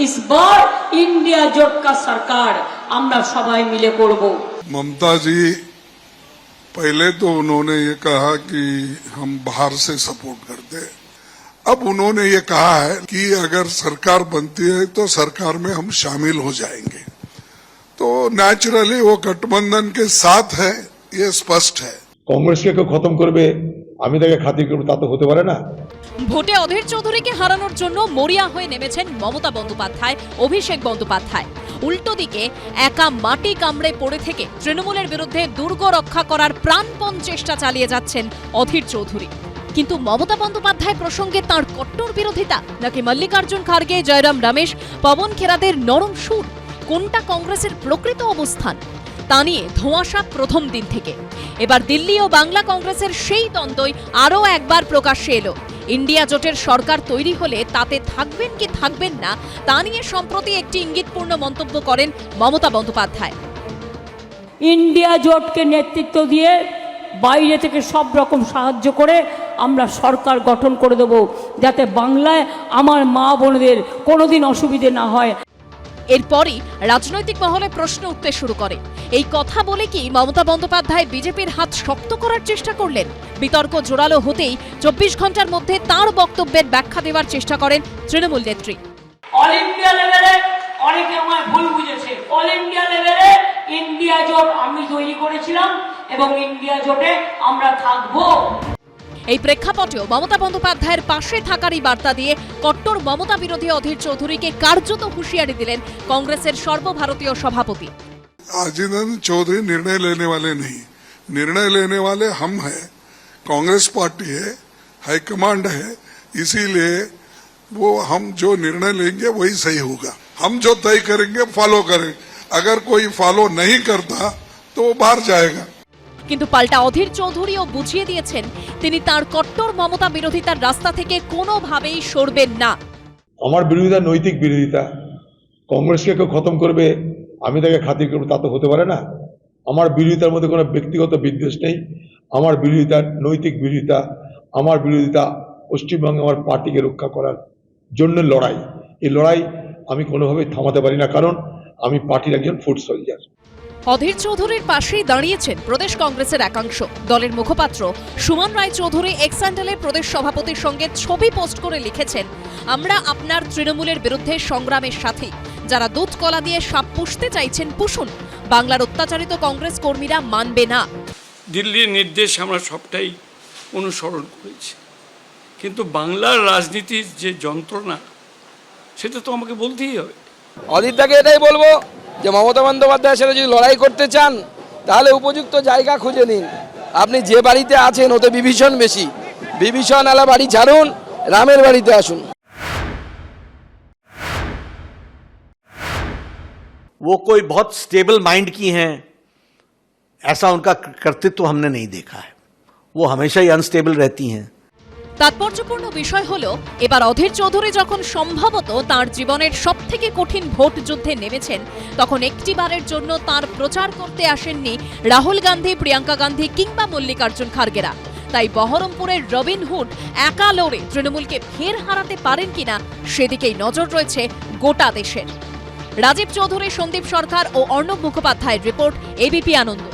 इस बार इंडिया जोट का सरकार আমরা সবাই মিলে করব ममता जी पहले तो उन्होंने ये कहा कि हम बाहर से सपोर्ट करते हैं अब उन्होंने ये कहा है कि अगर सरकार बनती है तो सरकार में हम शामिल हो जाएंगे तो नेचुरली वो गठबंधन के साथ है ये स्पष्ट है কংগ্রেসকে কেউ খতম করবে আমি তাকে খাতির করবো তা তো হতে পারে না ভোটে অধীর চৌধুরীকে হারানোর জন্য মরিয়া হয়ে নেমেছেন মমতা বন্দ্যোপাধ্যায়, অভিষেক বন্দ্যোপাধ্যায়। উল্টো দিকে একা মাটি কামড়ে পড়ে থেকে তৃণমূলের বিরুদ্ধে দুর্গ রক্ষা করার প্রাণপণ চেষ্টা চালিয়ে যাচ্ছেন অধীর চৌধুরী। কিন্তু মমতা বন্দ্যোপাধ্যায় প্রসঙ্গে তার কট্টর বিরোধিতা নাকি মল্লিকার্জুন খার্গে, জয়রাম রমেশ, পবন খেরাদের নরম সুর, কোনটা কংগ্রেসের প্রকৃত অবস্থান? তা নিয়ে ধোঁয়াশা প্রথম দিন থেকে। এবার দিল্লি ও বাংলা কংগ্রেসের সেই দ্বন্দ্বই আরও একবার প্রকাশ্যে এলো। ইন্ডিয়া জোটের সরকার তৈরি হলে তাতে থাকবেন কি থাকবেন না, তা নিয়ে সম্প্রতি একটি ইঙ্গিতপূর্ণ মন্তব্য করেন মমতা বন্দ্যোপাধ্যায়। ইন্ডিয়া জোটকে নেতৃত্ব দিয়ে বাইরে থেকে সব রকম সাহায্য করে আমরা সরকার গঠন করে দেব, যাতে বাংলায় আমার মা বোনদের কোনোদিন অসুবিধে না হয়। এরপরই রাজনৈতিক মহলে প্রশ্ন উঠতে শুরু করে। এই কথা বলে কি মমতা বন্দ্যোপাধ্যায় বিজেপির হাত শক্ত করার চেষ্টা করলেন? বিতর্ক জোরালো হতেই চব্বিশ ঘণ্টার মধ্যে তার বক্তব্যের ব্যাখ্যা দেওয়ার চেষ্টা করেন তৃণমূল নেত্রী। লেভেলে অনেকে আমায় ভুল বুঝেছে। লেভেলে ইন্ডিয়া জোট আমি তৈরি করেছিলাম এবং ইন্ডিয়া জোটে আমরা থাকব। এই প্রেক্ষাপটেও মমতা বন্দ্যোপাধ্যায়ের পাশে থাকারই বার্তা দিয়ে কট্টর মমতা বিরোধী অধীর চৌধুরীকে কার্যত হুঁশিয়ারি দিলেন কংগ্রেসের সর্বভারতীয় সভাপতি आजीनंद चौधरी निर्णय लेने वाले नहीं निर्णय लेने वाले हम हैं कांग्रेस पार्टी है हाईकमांड है इसीलिए वो हम जो निर्णय लेंगे वही सही होगा हम जो तय करेंगे फॉलो करें अगर कोई फॉलो नहीं करता तो वो बाहर जाएगा কিন্তু পাল্টা অধীর চৌধুরীও বুঝিয়ে দিয়েছেন, তিনি তার কট্টর মমতা বিরোধিতার রাস্তা থেকে কোনোভাবেই সরবেন না। আমার বিরোধিতা নৈতিক বিরোধিতা। কংগ্রেসকে কেউ খতম করবে, আমি তাকে খাতির করব, তা তো হতে পারে না। আমার বিরোধিতার মধ্যে কোনো ব্যক্তিগত বিদ্বেষ নেই। আমার বিরোধিতা নৈতিক বিরোধিতা। আমার বিরোধিতা পশ্চিমবঙ্গে আমার পার্টিকে রক্ষা করার জন্য লড়াই। এই লড়াই আমি কোনোভাবেই থামাতে পারি না, কারণ আমি পার্টির একজন ফুড সোলজার। অধীর চৌধুরীর পাশেই দাঁড়িয়েছেন প্রদেশ কংগ্রেসের একাংশ। দলের মুখপাত্র সুমন রায় চৌধুরী এক্স্যান্ডেলের প্রদেশ সভাপতির সঙ্গে ছবি পোস্ট করে লিখেছেন আমরা আপনার তৃণমূলের বিরুদ্ধে সংগ্রামের সাথে। যারা দুধ কলা দিয়ে সাপ পুষতে চাইছেন পুষুন। বাংলার অত্যাচারিত কংগ্রেস কর্মীরা মানবে না। দিল্লির নির্দেশ আমরা সবটাই অনুসরণ করেছি। কিন্তু বাংলার রাজনীতির যে যন্ত্রণা সেটা তো আমাকে বলতেই হবে। অদিতদাকে এটাই বলব যে মমতা বন্দ্যোপাধ্যায়ের সাথে যদি লড়াই করতে চান তাহলে উপযুক্ত জায়গা খুঁজে নিন আপনি যে বাড়িতে আছেন ওতে বিভীষণ বেশি বিভীষণ আলা বাড়ি ছাড়ুন রামের বাড়িতে আসুন वो कोई बहुत स्टेबल माइंड की हैं ऐसा उनका कर्तृत्व हमने नहीं देखा है वो हमेशा ही अनस्टेबल रहती हैं তাৎপর্যপূর্ণ বিষয় হল, এবার অধীর চৌধুরী যখন সম্ভবত তার জীবনের সব থেকে কঠিন ভোট যুদ্ধে নেমেছেন, তখন একটিবারের জন্য তার প্রচার করতে আসেননি রাহুল গান্ধী, প্রিয়াঙ্কা গান্ধী কিংবা মল্লিকার্জুন খার্গেরা। তাই বহরমপুরের রবিন হুড একা লড়ে তৃণমূলকে ফের হারাতে পারেন কিনা সেদিকেই নজর রয়েছে গোটা দেশের। রাজীব চৌধুরী, সন্দীপ সরকার ও অর্ণব মুখোপাধ্যায়ের রিপোর্ট এবিপি আনন্দ।